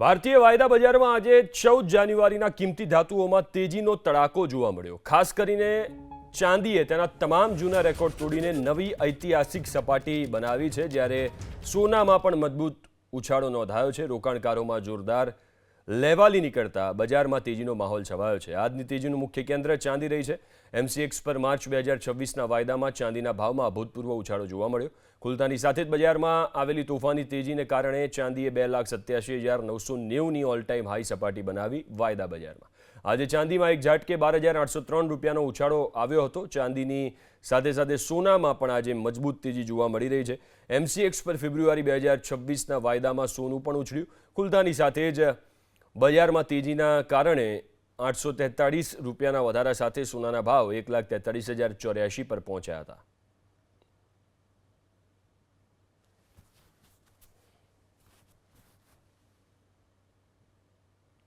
ભારતીય વાયદા બજારમાં આજે ચૌદ જાન્યુઆરીના કિંમતી ધાતુઓમાં તેજીનો તડાકો જોવા મળ્યો. ખાસ કરીને ચાંદીએ તેના તમામ જૂના રેકોર્ડ તોડીને નવી ઐતિહાસિક સપાટી બનાવી છે, જ્યારે સોનામાં પણ મજબૂત ઉછાળો નોંધાયો છે. રોકાણકારોમાં જોરદાર લેવાલી નીકળતા બજારમાં તેજીનો માહોલ છવાયો છે. આજની તેજીનું મુખ્ય કેન્દ્ર ચાંદી રહી છે. એમસીએક્સ પર માર્ચ બે હજાર છવ્વીસના વાયદામાં ચાંદીના ભાવમાં અભૂતપૂર્વ ઉછાળો જોવા મળ્યો. ખુલતાની સાથે જ બજારમાં આવેલી તોફાની તેજીને કારણે ચાંદીએ બે લાખ સત્યાસી હજાર નવસો નેવુંની ઓલ ટાઈમ હાઈ સપાટી બનાવી વાયદા બજારમાં. આજે ચાંદીમાં એક ઝાટકે બાર હજાર આઠસો ત્રણ રૂપિયાનો ઉછાળો આવ્યો હતો. ચાંદીની સાથે સાથે સોનામાં પણ આજે મજબૂત તેજી જોવા મળી રહી છે. એમસીએક્સ પર ફેબ્રુઆરી બે હજાર છવ્વીસના વાયદામાં સોનું પણ ઉછળ્યું. ખુલતાની સાથે જ બજારમાં તેજીના કારણે આઠસો તેતાળીસ રૂપિયાના વધારા સાથે સોનાના ભાવ એક લાખ તેતાળીસ હજાર ચોર્યાસી પર પહોંચ્યા હતા.